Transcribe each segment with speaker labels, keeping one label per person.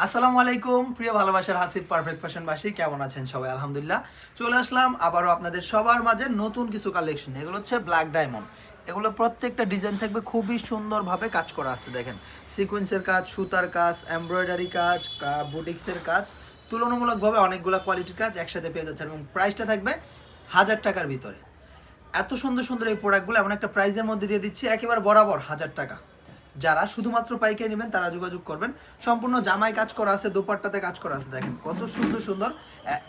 Speaker 1: আসসালামু আলাইকুম, প্রিয় ভালোবাসার হাসিব পারফেক্ট ফ্যাশনবাসী কেমন আছেন সবাই? আলহামদুলিল্লাহ। চলে আসলাম আবারও আপনাদের সবার মাঝে নতুন কিছু কালেকশন এগুলো হচ্ছে ব্ল্যাক ডায়মন্ড এগুলো প্রত্যেকটা ডিজাইন থাকবে, খুবই সুন্দরভাবে কাজ করা আছে, দেখেন। সিকোয়েন্সের কাজ, সুতার কাজ এমব্রয়ডারি কাজ বুটিক্সের কাজ, তুলনামূলকভাবে অনেকগুলো কোয়ালিটির কাজ একসাথে পেয়ে যাচ্ছে এবং প্রাইসটা থাকবে হাজার টাকার ভিতরে। এত সুন্দর সুন্দর এই প্রোডাক্টগুলো এমন একটা প্রাইজের মধ্যে দিয়ে দিচ্ছি, একেবারে বরাবর হাজার টাকা। যারা শুধুমাত্র পাইকারি নেবেন, তারা যোগাযোগ করবেন। সম্পূর্ণ জামাই কাজ করা আছে, দোপাট্টাতে কাজ করা আছে, দেখেন। কত সুন্দর সুন্দর।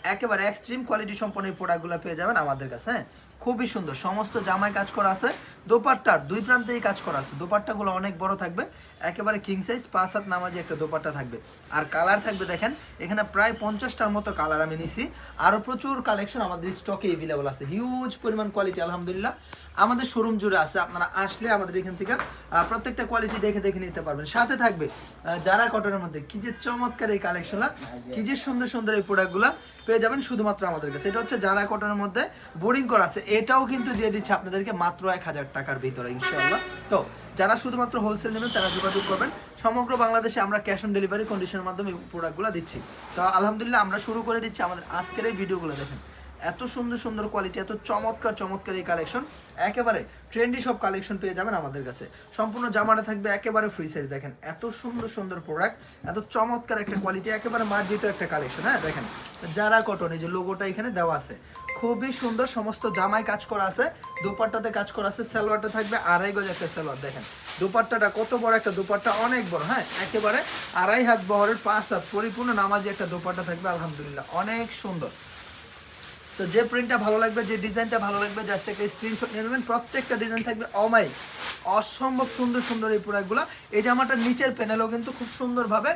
Speaker 1: একেবারে এক্সট্রিম কোয়ালিটি সম্পন্ন এই প্রোডাক্টগুলো পেয়ে যাবেন আমাদের কাছে হ্যাঁ? খুবই সুন্দর। সমস্ত জামাই কাজ করা আছে। দোপাট্টার দুই প্রান্তেই কাজ করা আছে। দোপাট্টাগুলো অনেক বড় থাকবে। একেবারে কিং সাইজ পাঁচ হাত নামাজি একটা দোপাট্টা থাকবে। আর কালার থাকবে, দেখেন, এখানে প্রায় পঞ্চাশটার মতো কালার আমি নিছি। আরও প্রচুর কালেকশন আমাদের স্টকে এভেলেবল আছে। হিউজ পরিমাণ কোয়ালিটি আলহামদুলিল্লাহ। আমাদের শোরুম জুড়ে আছে, আপনারা আসলে আমাদের এখান থেকে প্রত্যেকটা কোয়ালিটি দেখে দেখে নিতে পারবেন। সাথে থাকবে যারা কটনের মধ্যে, কি যে চমৎকার এই কালেকশনটা কি যে সুন্দর সুন্দর এই প্রোডাক্টগুলো পেয়ে যাবেন শুধুমাত্র আমাদের কাছে। এটা হচ্ছে যারা কটনের মধ্যে বোরিং করা আছে, এটাও কিন্তু দিয়ে দিচ্ছে আপনাদেরকে মাত্র এক হাজার টাকার ভিতরে, ইনশাআল্লাহ। তো, যারা শুধুমাত্র হোলসেল নেবেন, তারা যোগাযোগ করবেন। সমগ্র বাংলাদেশে আমরা ক্যাশ অন ডেলিভারি কন্ডিশনের মাধ্যমে প্রোডাক্টগুলো দিচ্ছি। তো, আলহামদুলিল্লাহ, আমরা শুরু করে দিচ্ছি আমাদের আজকের এই ভিডিওগুলো দেখেন। এত সুন্দর সুন্দর কোয়ালিটি এত চমৎকার চমৎকার এই কালেকশন একেবারে ট্রেন্ডি সব কালেকশন পেয়ে যাবেন আমাদের কাছে। সম্পূর্ণ জামাটা থাকবে একেবারে ফ্রি সাইজ দেখেন। এত সুন্দর সুন্দর প্রোডাক্ট এত চমৎকার একটা কোয়ালিটি একেবারে মার্জিত একটা কালেকশন হ্যাঁ দেখেন। যারা কটন এই যে লোগোটা এখানে দেওয়া আছে, খুবই সুন্দর সমস্ত জামায় কাজ করা আছে, দুপাট্টাতে কাজ করা আছে, সালোয়ারটা থাকবে আড়াই গজ একটা সালোয়ার, দেখেন। দুপাট্টাটা কত বড় একটা দুপাট্টা, অনেক বড় হ্যাঁ একেবারে আড়াই হাত বহরের পাঁচ হাত পরিপূর্ণ নামাজি একটা দুপাট্টা থাকবে, আলহামদুলিল্লাহ, অনেক সুন্দর। তো যে প্রিন্টটা ভালো লাগবে, যে ডিজাইনটা ভালো লাগবে জাস্ট একটা স্ক্রিনশট নিয়ে নেবেন। প্রত্যেকটা ডিজাইন থাকবে অমাই অসম্ভব সুন্দর সুন্দর এই প্রোডাক্টগুলো এই জামাটার নিচের প্যানেলও কিন্তু খুব সুন্দরভাবে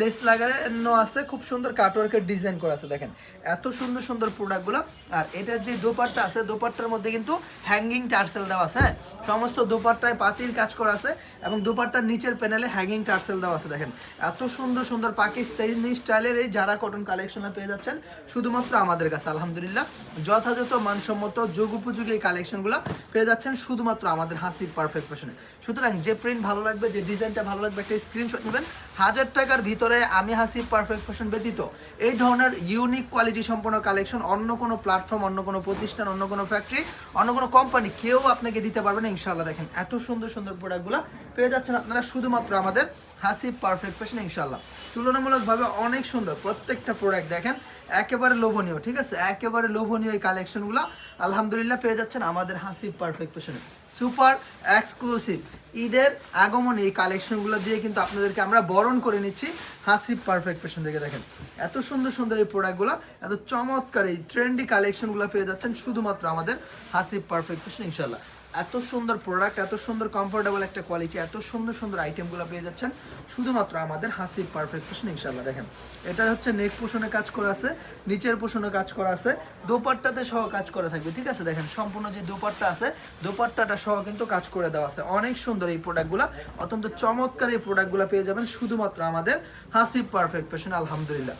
Speaker 1: লেস লাগানো আছে। খুব সুন্দর কাটওয়ার্কের ডিজাইন করা আছে, দেখেন। এত সুন্দর সুন্দর প্রোডাক্টগুলো আর এটার যে দোপাট্টা আছে, দোপাট্টার মধ্যে কিন্তু হ্যাঙ্গিং টার্সেল দেওয়া আছে হ্যাঁ? সমস্ত দোপাট্টায় পাতির কাজ করা আছে এবং দোপাট্টার নিচের প্যানেলে হ্যাঙ্গিং টার্সেল দেওয়া আছে, দেখেন। এত সুন্দর সুন্দর পাকিস্তানি স্টাইলের এই যারা কটন কালেকশনে পেয়ে যাচ্ছেন, শুধুমাত্র আমাদের কাছে, আলহামদুলিল্লাহ। যথাযথ মানসম্মত যুগ উপযোগী এই কালেকশনগুলো পেয়ে যাচ্ছেন শুধুমাত্র আমাদের হাসি পারফেক্ট ফ্যাশনে সুতরাং যে প্রিন্ট ভালো লাগবে, যে ডিজাইনটা ভালো লাগবে, একটা স্ক্রিনশট নেবেন। হাজার টাকার ভিতরে আমি হাসি পারফেক্ট ফ্যাশন ব্যতীত এই ধরনের ইউনিক কোয়ালিটি সম্পন্ন কালেকশন অন্য কোনো প্ল্যাটফর্ম অন্য কোনো প্রতিষ্ঠান, অন্য কোনো ফ্যাক্টরি অন্য কোনো কোম্পানি কেউ আপনাকে দিতে পারবে না। ইনশাল্লাহ দেখেন, এত সুন্দর সুন্দর প্রোডাক্টগুলো পেয়ে যাচ্ছেন আপনারা শুধুমাত্র আমাদের হাসি পারফেক্ট ফ্যাশন ইনশাল্লাহ তুলনামূলকভাবে অনেক সুন্দর। প্রত্যেকটা প্রোডাক্ট দেখেন, একেবারে লোভনীয়, ঠিক আছে? একেবারে লোভনীয় এই কালেকশনগুলো আলহামদুলিল্লাহ, পেয়ে যাচ্ছেন আমাদের হাসি পারফেক্ট ফ্যাশনে সুপার এক্সক্লুসিভ ঈদের আগমনে এই কালেকশনগুলো দিয়ে কিন্তু আপনাদেরকে আমরা বরণ করে নিচ্ছি হাসি পারফেক্ট ফ্যাশন থেকে দেখেন। এত সুন্দর সুন্দর এই প্রোডাক্টগুলো এত চমৎকার এই ট্রেন্ডি কালেকশনগুলো পেয়ে যাচ্ছেন শুধুমাত্র আমাদের হাসি পারফেক্ট ফ্যাশন ইনশাল্লাহ এত সুন্দর প্রোডাক্ট এত সুন্দর কমফোর্টেবল একটা কোয়ালিটি এত সুন্দর সুন্দর আইটেমগুলো পেয়ে যাচ্ছেন। শুধুমাত্র আমাদের হাসি পারফেক্ট ফ্যাশন ইনশাল্লাহ দেখেন। এটা হচ্ছে নেক পোষণে কাজ করা আছে, নিচের পোষণে কাজ করা আছে, দোপাট্টাতে সহ কাজ করে থাকবে, ঠিক আছে? দেখেন, সম্পূর্ণ যে দোপাট্টা আছে, দোপাট্টাটা সহ কিন্তু কাজ করে দেওয়া আছে। অনেক সুন্দর এই প্রোডাক্টগুলো অত্যন্ত চমৎকার এই প্রোডাক্টগুলো পেয়ে যাবেন শুধুমাত্র আমাদের হাসি পারফেক্ট ফ্যাশন আলহামদুলিল্লাহ।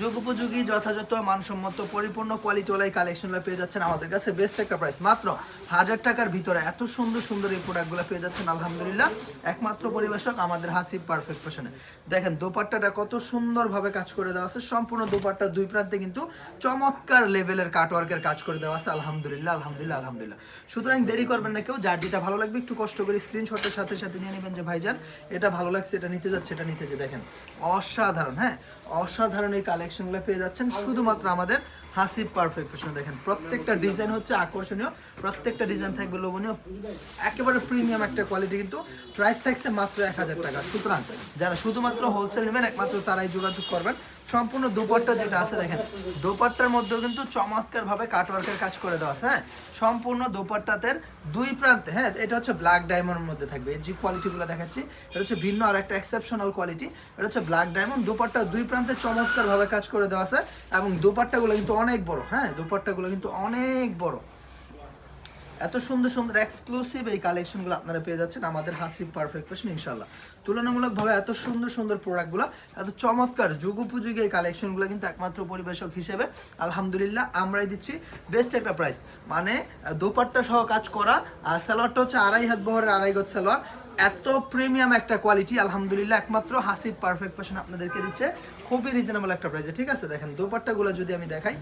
Speaker 1: যুগ উপযোগী যথাযথ, মানসম্মত, পরিপূর্ণ কোয়ালিটিওয়ালা এই কালেকশনগুলো পেয়ে যাচ্ছেন আমাদের কাছে বেস্ট একটা প্রাইস মাত্র হাজার টাকার ভিতরে এত সুন্দর সুন্দর এই প্রোডাক্টগুলো পেয়ে যাচ্ছেন, আলহামদুলিল্লাহ। একমাত্র পরিবেশক আমাদের হাসি পারফেক্ট ফ্যাশনে দেখেন, দোপাট্টাটা কত সুন্দরভাবে কাজ করে দেওয়া আছে। সম্পূর্ণ দোপাট্টার দুই প্রান্তে কিন্তু চমৎকার লেভেলের কাটওয়ার্কের কাজ করে দেওয়া আছে। আলহামদুলিল্লাহ আলহামদুলিল্লাহ আলহামদুলিল্লাহ। সুতরাং দেরি করবেন না কেউ। যার যেটা ভালো লাগবে একটু কষ্ট করে স্ক্রিনশটের সাথে সাথে নিয়ে নেবেন যে ভাইজান, এটা ভালো লাগছে, এটা নিতে যাচ্ছে, এটা নিতে যাচ্ছে। দেখেন, অসাধারণ হ্যাঁ? অসাধারণ এই কালেকশনগুলো পেয়ে যাচ্ছেন। শুধুমাত্র আমাদের হাসি পারফেক্ট ফ্যাশন দেখেন। প্রত্যেকটা ডিজাইন হচ্ছে আকর্ষণীয়, প্রত্যেকটা ডিজাইন থাকবে লোভনীয়, একেবারে প্রিমিয়াম একটা কোয়ালিটি কিন্তু প্রাইস থাকছে মাত্র এক হাজার টাকা। সুতরাং যারা শুধুমাত্র হোলসেল নেবেন, একমাত্র তারাই যোগাযোগ করবেন। সম্পূর্ণ দোপাট্টা যেটা আছে দেখেন, দোপাট্টার মধ্যেও কিন্তু চমৎকার ভাবে কাটওয়ার্কের কাজ করে দেওয়া আছে হ্যাঁ? সম্পূর্ণ দোপাট্টাতে দুই প্রান্তে হ্যাঁ এটা হচ্ছে ব্ল্যাক ডায়মন্ডের মধ্যে থাকবে। যে কোয়ালিটিগুলো দেখাচ্ছি, এটা হচ্ছে ভিন্ন আর একটা এক্সেপশনাল কোয়ালিটি এটা হচ্ছে ব্ল্যাক ডায়মন্ড দোপাট্টা দুই প্রান্তে চমৎকার ভাবে কাজ করে দেওয়া আছে, এবং দোপাট্টাগুলো কিন্তু অনেক বড় হ্যাঁ দোপাট্টাগুলো কিন্তু অনেক বড়। এত সুন্দর সুন্দর এক্সক্লুসিভ এই কালেকশনগুলো আপনারা পেয়ে যাচ্ছেন আমাদের হাসি পারফেক্ট ফ্যাশন ইনশাল্লাহ তুলনামূলকভাবে এত সুন্দর সুন্দর প্রোডাক্টগুলো এত চমৎকার যুগ উপযোগী এই কালেকশনগুলো কিন্তু একমাত্র পরিবেশক হিসেবে, আলহামদুলিল্লাহ, আমরাই দিচ্ছি বেস্ট একটা প্রাইস মানে দোপাট্টা সহ কাজ করা, আর সালোয়ারটা হচ্ছে আড়াই হাত বহরের আড়াই গজ সালোয়ার। এত প্রিমিয়াম একটা কোয়ালিটি আলহামদুলিল্লাহ, একমাত্র হাসিব পারফেক্ট ফ্যাশন আপনাদেরকে দিচ্ছে। খুবই রিজনেবল একটা প্রাইসে ঠিক আছে? দেখেন, দোপাট্টাগুলো যদি আমি দেখাই,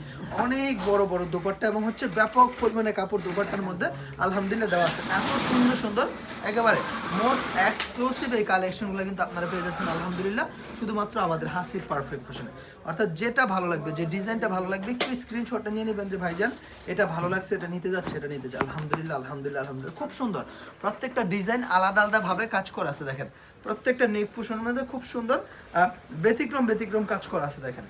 Speaker 1: অনেক বড় বড় দোপাট্টা এবং হচ্ছে ব্যাপক পরিমাণে কাপড় দোপাট্টার মধ্যে আলহামদুলিল্লাহ দেওয়া আছে। এত সুন্দর সুন্দর, একেবারে মোস্ট এক্সক্লুসিভ এই কালেকশনগুলো কিন্তু আপনারা পেয়ে যাচ্ছেন, আলহামদুলিল্লাহ, শুধুমাত্র আমাদের হাসিব পারফেক্ট ফ্যাশনে অর্থাৎ যেটা ভালো লাগবে, যে ডিজাইনটা ভালো লাগবে, একটু স্ক্রিনশটটা নিয়ে নেবেন যে, ভাইজান, এটা ভালো লাগছে, এটা নিতে যাচ্ছে, এটা নিতে যাচ্ছে। আলহামদুলিল্লাহ আলহামদুলিল্লাহ আলহামদুলিল্লাহ, খুব সুন্দর। প্রত্যেকটা ডিজাইন আলাদা আলাদা ভাবে কাজ করা আছে দেখেন। প্রত্যেকটা নেক পোষণের মধ্যে খুব সুন্দর ব্যতিক্রম ব্যতিক্রম কাজ করা আছে দেখেন।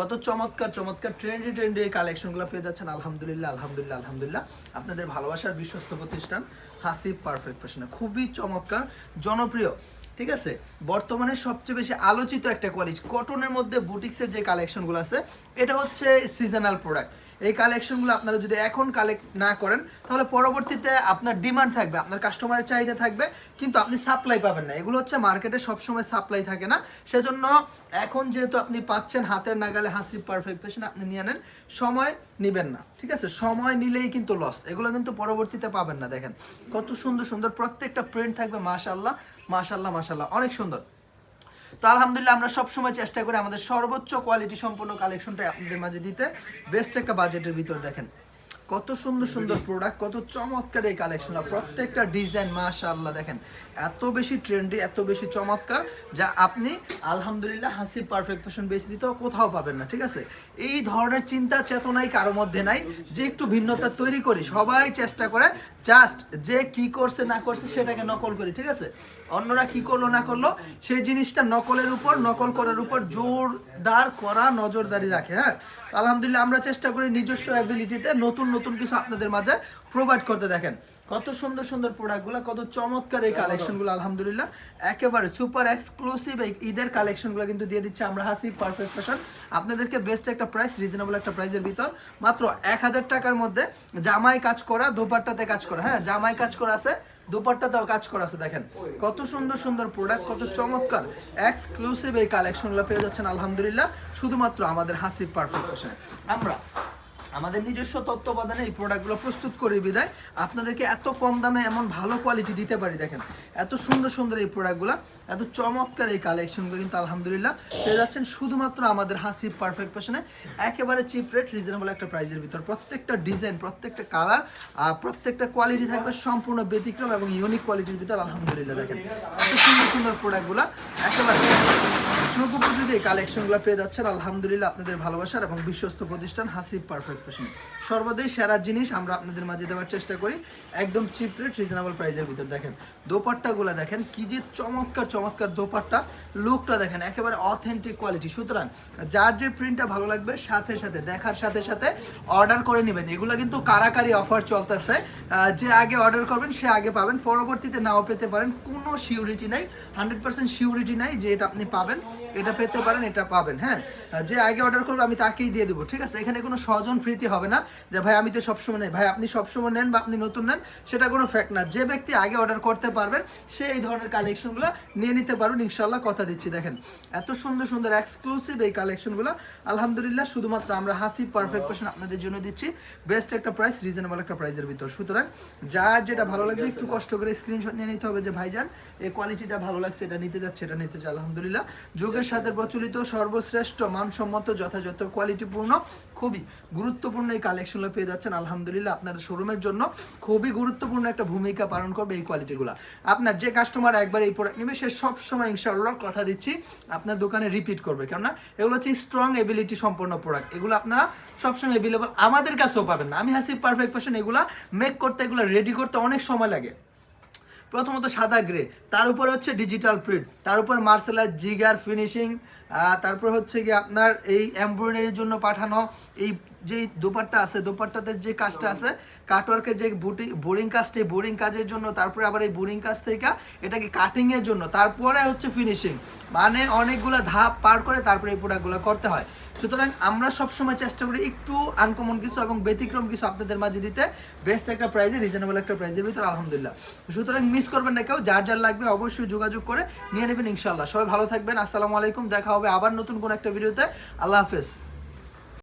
Speaker 1: কত চমৎকার চমৎকার ট্রেন্ডি ট্রেন্ডি এই কালেকশনগুলো পেয়ে যাচ্ছেন। আলহামদুলিল্লাহ আলহামদুলিল্লাহ আলহামদুলিল্লাহ। আপনাদের ভালোবাসার বিশ্বস্ত প্রতিষ্ঠান হাসিব পারফেক্ট ফ্যাশনে খুবই চমৎকার, জনপ্রিয়, ঠিক আছে? বর্তমানে সবচেয়ে বেশি আলোচিত একটা কোয়ালিটি কটনের মধ্যে বুটিক্সের যে কালেকশনগুলো আছে, এটা হচ্ছে সিজনাল প্রোডাক্ট এই কালেকশনগুলো আপনারা যদি এখন কালেক্ট না করেন, তাহলে পরবর্তীতে আপনার ডিমান্ড থাকবে, আপনার কাস্টমারের চাহিদা থাকবে, কিন্তু আপনি সাপ্লাই পাবেন না। এগুলো হচ্ছে মার্কেটে সবসময় সাপ্লাই থাকে না। সেজন্য এখন যেহেতু আপনি পাচ্ছেন হাতের নাগালে হাসি পারফেক্ট ফ্যাশন আপনি নিয়ে নেন, সময় নেবেন না। ঠিক আছে? সময় নিলেই কিন্তু লস এগুলো কিন্তু পরবর্তীতে পাবেন না, দেখেন। কত সুন্দর সুন্দর প্রত্যেকটা প্রিন্ট থাকবে মাশাল্লাহ মাশাল্লাহ মাশাল্লাহ অনেক সুন্দর। তো আলহামদুলিল্লাহ আমরা সবসময় চেষ্টা করি আমাদের সর্বোচ্চ কোয়ালিটি সম্পন্ন কালেকশনটাই আপনাদের মাঝে দিতে। বেস্ট একটা বাজেটের ভিতর দেখেন। কত সুন্দর সুন্দর প্রোডাক্ট কত চমৎকার এই কালেকশন প্রত্যেকটা ডিজাইন মাশাআল্লাহ, দেখেন। এত বেশি ট্রেন্ডি এত বেশি চমৎকার, যা আপনি আলহামদুলিল্লাহ হাসি পারফেক্ট ফ্যাশন বেশি দিতেও কোথাও পাবেন না, ঠিক আছে? এই ধরনের চিন্তা, চেতনাই কারও মধ্যে নাই। যে একটু ভিন্নতা তৈরি করি, সবাই চেষ্টা করে জাস্ট যে কি করছে, না করছে, সেটাকে নকল করি, ঠিক আছে? অন্যরা কি করল, না করল, সেই জিনিসটা নকলের উপর, নকল করার উপর জোরদার করা নজরদারি রাখে হ্যাঁ? আলহামদুলিল্লাহ, আমরা চেষ্টা করি নিজস্ব অ্যাবিলিটিতে নতুন নতুন কিছু আপনাদের মাঝে প্রোভাইড করতে, দেখেন। কত সুন্দর সুন্দর প্রোডাক্টগুলো কত চমৎকার এই কালেকশনগুলো আলহামদুলিল্লাহ। একেবারে সুপার এক্সক্লুসিভ এই ঈদের কালেকশনগুলো কিন্তু দিয়ে দিচ্ছে আমরা হাসি পারফেক্ট ফ্যাশন আপনাদেরকে বেস্ট একটা প্রাইস রিজনেবল একটা প্রাইসের ভিতর, মাত্র এক হাজার টাকার মধ্যে জামাই কাজ করা, দোপাট্টাতে কাজ করা হ্যাঁ? জামাই কাজ করা আছে দুপাট্টাতেও কাজ করা আছে দেখেন। কত সুন্দর সুন্দর প্রোডাক্ট কত চমৎকার। এক্সক্লুসিভ এই কালেকশনগুলো পেয়ে যাচ্ছেন আলহামদুলিল্লাহ। শুধুমাত্র আমাদের হাসিব পারফেক্ট আমরা আমাদের নিজস্ব তত্ত্বাবধানে এই প্রোডাক্টগুলো প্রস্তুত করে বিদায়। আপনাদেরকে এত কম দামে এমন ভালো কোয়ালিটি দিতে পারি, দেখেন। এত সুন্দর সুন্দর এই প্রোডাক্টগুলো এত চমৎকার এই কালেকশনগুলো কিন্তু আলহামদুলিল্লাহ পেয়ে যাচ্ছেন শুধুমাত্র আমাদের হাসি পারফেক্ট ফ্যাশনে একেবারে চিপ রেট রিজনেবল একটা প্রাইসের ভিতর। প্রত্যেকটা ডিজাইন প্রত্যেকটা কালার আর প্রত্যেকটা কোয়ালিটি থাকবে সম্পূর্ণ ব্যতিক্রম এবং ইউনিক কোয়ালিটির ভিতর, আলহামদুলিল্লাহ, দেখেন। এত সুন্দর সুন্দর প্রোডাক্টগুলো একেবারে যুগোপযোগী এই কালেকশনগুলো পেয়ে যাচ্ছেন, আলহামদুলিল্লাহ আপনাদের ভালোবাসার এবং বিশ্বস্ত প্রতিষ্ঠান হাসিব পারফেক্ট ফ্যাশন সর্বদাই সেরা জিনিস আমরা আপনাদের মাঝে দেওয়ার চেষ্টা করি, একদম চিপ রেট রিজনেবল প্রাইসের ভিতর। দেখেন, দোপাট্টাগুলো দেখেন, কি যে চমৎকার চমৎকার দোপাট্টা। লুকটা দেখেন, একেবারে অথেন্টিক কোয়ালিটি সুতরাং, যার যে প্রিন্টটা ভালো লাগবে, সাথে সাথে, দেখার সাথে সাথে অর্ডার করে নেবেন। এগুলো কিন্তু কারাকারি অফার চলতেছে। যে আগে অর্ডার করবেন, সে আগে পাবেন। পরবর্তীতে নাও পেতে পারেন। কোনো সিউরিটি নাই হান্ড্রেড পার্সেন্ট সিউরিটি নাই যে এটা আপনি পাবেন। এটা পেতে পারেন, এটা পাবেন হ্যাঁ? যে আগে অর্ডার করবে, আমি তাকেই দিয়ে দেবো, ঠিক আছে? এখানে কোনো স্বজন প্রীতি হবে না যে, ভাই, আমি তো সবসময় নেই। ভাই, আপনি সবসময় নেন বা আপনি নতুন নেন, সেটা কোনো ফ্যাক্ট না। যে ব্যক্তি আগে অর্ডার করতে পারবেন, সে এই ধরনের কালেকশনগুলো নিয়ে নিতে পারবেন ইনশাল্লাহ কথা দিচ্ছি, দেখেন, এত সুন্দর সুন্দর এক্সক্লুসিভ এই কালেকশনগুলো আলহামদুলিল্লাহ, শুধুমাত্র আমরা হাসি পারফেক্ট পার্সেন্ট আপনাদের জন্য দিচ্ছি। বেস্ট একটা প্রাইস রিজনেবল একটা প্রাইসের ভিতর। সুতরাং, যার যেটা ভালো লাগবে, একটু কষ্ট করে স্ক্রিনশট নিয়ে নিতে হবে যে, ভাইজান এই কোয়ালিটিটা ভালো লাগছে, এটা নিতে যাচ্ছে, এটা নিতে চাই আলহামদুলিল্লাহ। যুগের সাথে প্রচলিত সর্বশ্রেষ্ঠ মানসম্মত, যথাযথ কোয়ালিটিপূর্ণ খুবই গুরুত্বপূর্ণ এই কালেকশনগুলো পেয়ে যাচ্ছেন। আলহামদুলিল্লাহ আপনার শোরুমের জন্য খুবই গুরুত্বপূর্ণ একটা ভূমিকা পালন করবে এই কোয়ালিটিগুলো আপনার যে কাস্টমার একবার এই প্রোডাক্ট নেবে, সে সবসময় ইনশাআল্লাহ কথা দিচ্ছি, আপনার দোকানে রিপিট করবে। কেননা, এগুলো হচ্ছে স্ট্রং এবিলিটি সম্পন্ন প্রোডাক্ট এগুলো আপনারা সবসময় অ্যাভেলেবল আমাদের কাছেও পাবেন না। আমি হাসি পারফেক্ট পার্সন এগুলা মেক করতে, এগুলো রেডি করতে অনেক সময় লাগে। প্রথমত সাদা গ্রে, তার উপরে হচ্ছে ডিজিটাল প্রিন্ট তার উপর মার্শাল আর্ট জিগার ফিনিশিং তারপর হচ্ছে কি আপনার এই এমব্রয়ডারির জন্য পাঠানো এই যে দোপাট্টা আছে দোপাট্টাতে যে কাজটা আছে কাটওয়ার্কের যে বোরিং কাজটা বোরিং কাজের জন্য, তারপরে আবার এই বোরিং কাজ থেকে এটাকে কাটিংয়ের জন্য, তারপরে হচ্ছে ফিনিশিং মানে অনেকগুলো ধাপ পার করে তারপরে এই প্রোডাক্টগুলো করতে হয়। সুতরাং আমরা সবসময় চেষ্টা করি একটু আনকমন কিছু এবং ব্যতিক্রম কিছু আপনাদের মাঝে দিতে বেস্ট একটা প্রাইজে রিজনেবল একটা প্রাইজের ভিতর, আলহামদুলিল্লাহ। সুতরাং মিস করবেন না কেউ, যার যার লাগবে অবশ্যই যোগাযোগ করে নিয়ে নেবেন ইনশাল্লাহ সবাই ভালো থাকবেন, আসসালামু আলাইকুম, দেখা হবে আবার নতুন কোন একটা ভিডিওতে আল্লাহ হাফেজ।